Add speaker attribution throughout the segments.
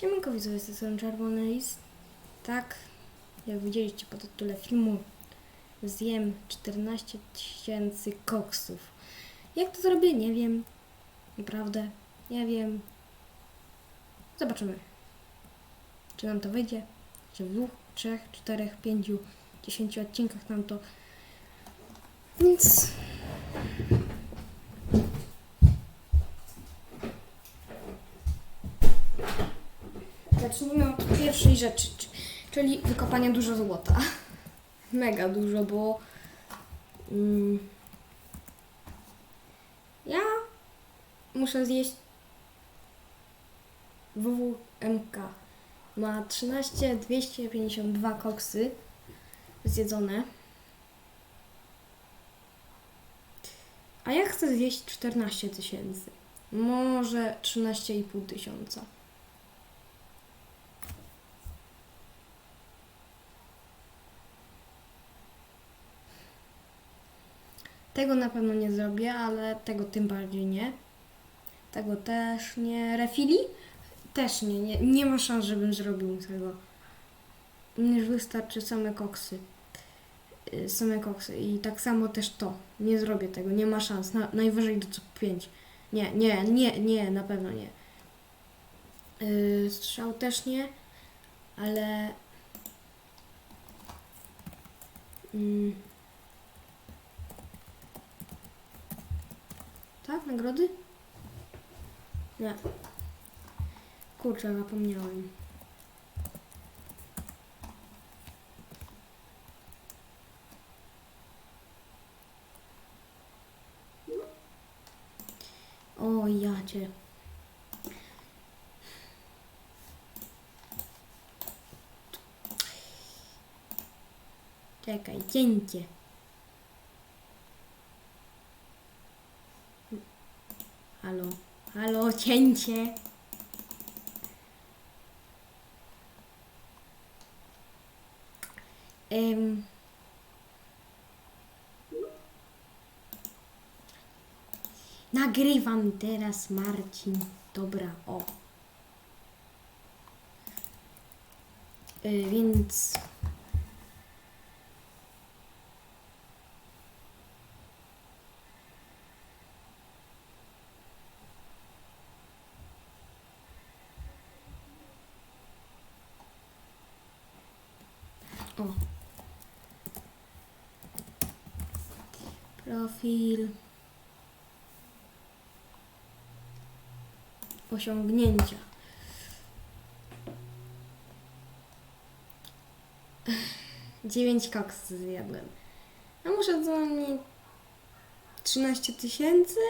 Speaker 1: Siemanko widzowie, strony Czerwony List. Tak, jak widzieliście po tytule filmu, zjem 14 tysięcy koksów. Jak to zrobię? Nie wiem. Naprawdę, nie wiem. Zobaczymy. Czy nam to wyjdzie? Czy w dwóch, trzech, czterech, pięciu, dziesięciu odcinkach nam to... Więc... Zacznijmy od pierwszej rzeczy, czyli wykopania dużo złota. Mega dużo, bo mm, ja muszę zjeść WWMK. Ma 13 252 koksy zjedzone. A ja chcę zjeść 14 tysięcy. Może 13,5 tysiąca. Tego na pewno nie zrobię, ale tego tym bardziej nie. Tego też nie. Refili? Też nie. Nie, nie ma szans, żebym zrobił tego. Już wystarczy same koksy. Y, Same koksy. I tak samo też to. Nie zrobię tego. Nie ma szans. Na, najwyżej do co 5. Nie, nie, nie, nie, na pewno nie. Yy, strzał też nie, ale. Mm, Tak, nagrody? Nie. Kurczę, zapomniałem. O, jacie. Czekaj, cięcie. Halo, halo, cięcie. Em. Nagrywam teraz, Marcin. Dobra, o. Y, więc. O. Osiągnięcia. Dziewięć koks zjadłem. A muszę co najmniej 13 tysięcy?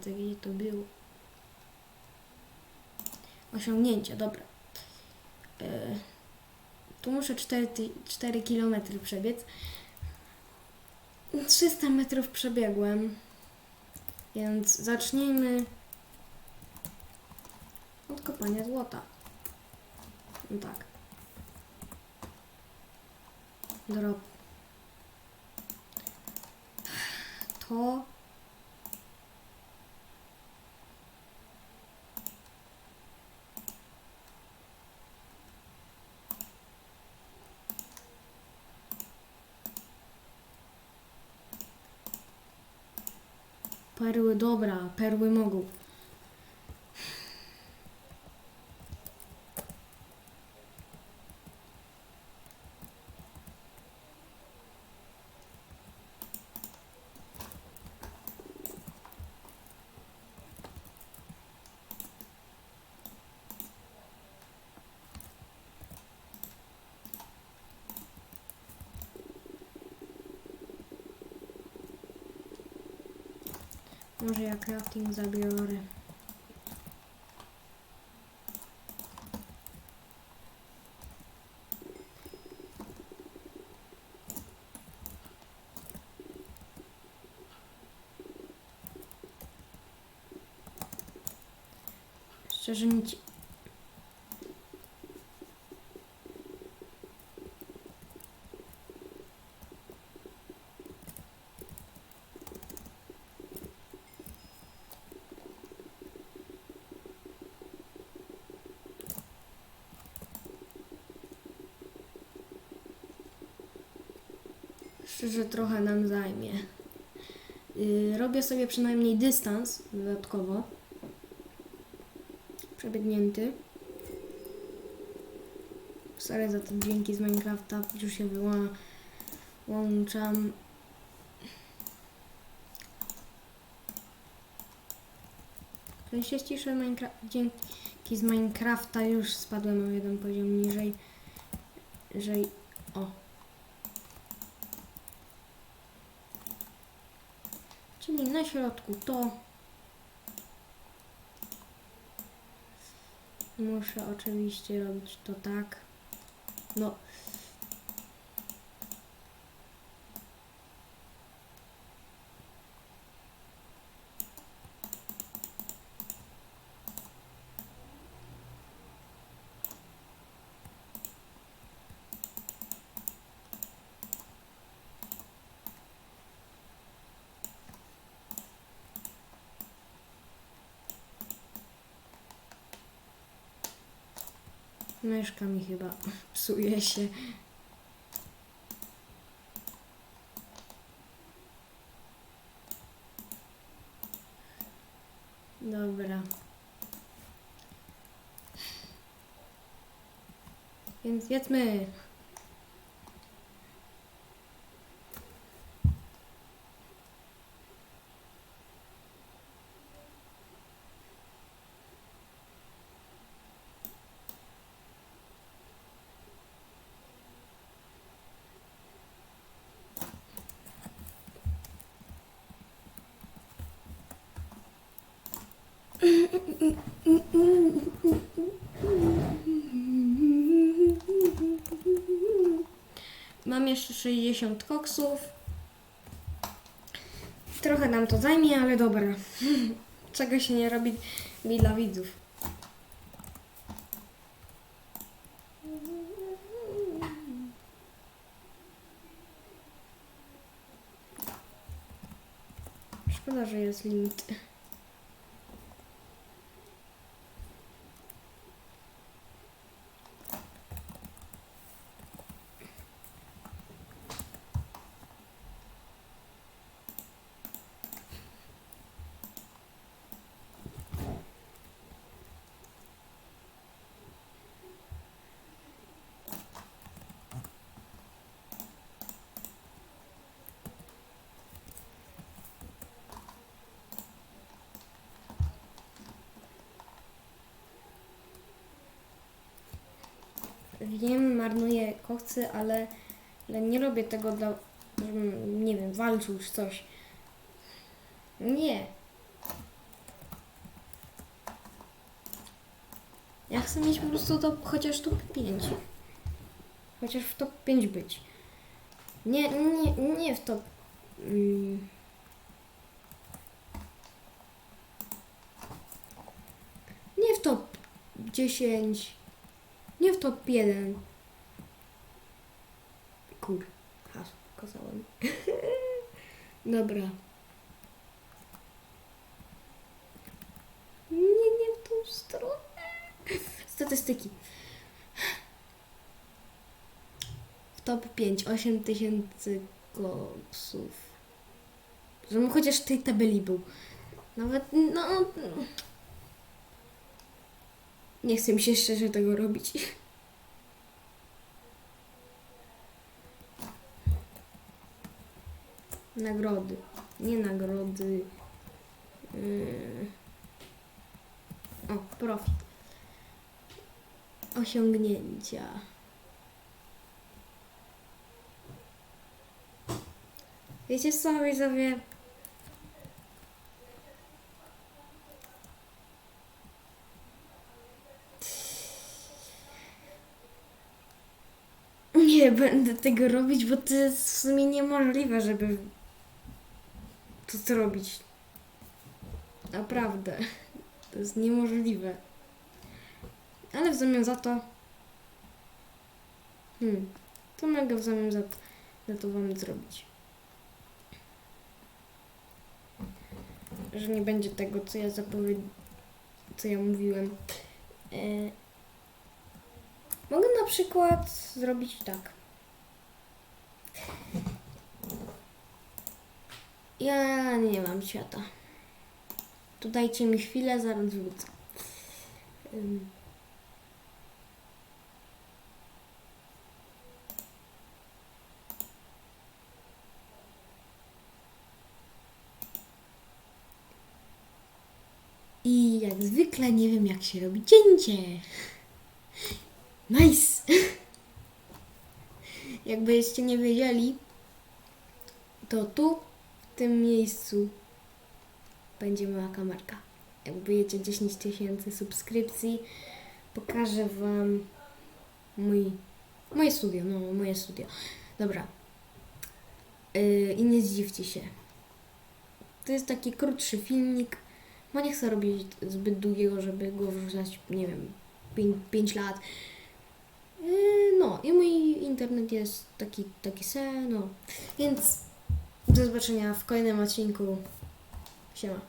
Speaker 1: Gdzie to było? Osiągnięcia, dobra. E, tu muszę 4, ty- 4 km przebiec. 300 metrów przebiegłem. Więc zacznijmy od kopania złota. No tak. Drop. To Perły, dobra, perły mogą. Może ja crafting zabiorę. Szczerze nic. Szczerze trochę nam zajmie. Yy, robię sobie przynajmniej dystans dodatkowo. Przebiegnięty. Sorry za te dźwięki z Minecrafta, już się wyłączam. Ten się ściszę Minecraft, dzięki z Minecrafta już spadłem o jeden poziom niżej. Żej, o. Czyli na środku to. Muszę oczywiście robić to tak. No. Myszka mi chyba psuje się. Dobra. Więc jedzmy. Mam jeszcze 60 koksów. Trochę nam to zajmie, ale dobra. Czego się nie robi dla widzów. Szkoda, że jest limit. Wiem, marnuję koksy, ale, ale nie robię tego dla, żebym, nie wiem, walczył czy coś. Nie. Ja chcę mieć po prostu top, chociaż top 5. Chociaż w top 5 być. Nie, nie, nie w top... Mm. Nie w top 10. Nie w top 1. Kur. Hasło pokazałem. Dobra. Nie, nie w tą stronę. Statystyki. W top 5 8 tysięcy koksów. Żebym chociaż w tej tabeli był. Nawet, no... Nie chcę mi się szczerze tego robić. Nagrody. Nie nagrody. Yy. O, profit. Osiągnięcia. Wiecie co, widzowie? Będę tego robić, bo to jest w sumie niemożliwe, żeby to zrobić. Naprawdę. To jest niemożliwe. Ale w zamian za to... Hmm. Co mogę w zamian za, za to wam zrobić? Że nie będzie tego, co ja zapowiedziałem, co ja mówiłem. E... Mogę na przykład zrobić tak. Ja nie mam świata. To dajcie mi chwilę, zaraz wrócę. I jak zwykle nie wiem jak się robi cięcie. Nice! Jakbyście nie wiedzieli, to tu, w tym miejscu będzie moja kamerka. Jak wbijecie 10 tysięcy subskrypcji, pokażę Wam mój, moje studio, no moje studio. Dobra. Yy, I nie zdziwcie się. To jest taki krótszy filmik, bo nie chcę robić zbyt długiego, żeby go wrzucać, nie wiem, 5 lat. Yy, No i mój internet jest taki, taki se, no. Więc do zobaczenia w kolejnym odcinku. Siema.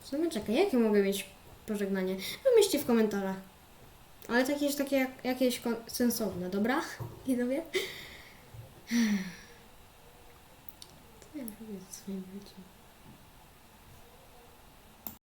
Speaker 1: W sumie czekaj, jakie mogę mieć pożegnanie? Wymyślcie w komentarzach. Ale takie, takie jak, jakieś sensowne, dobra? Widzowie? Co ja robię ze swoim życiem?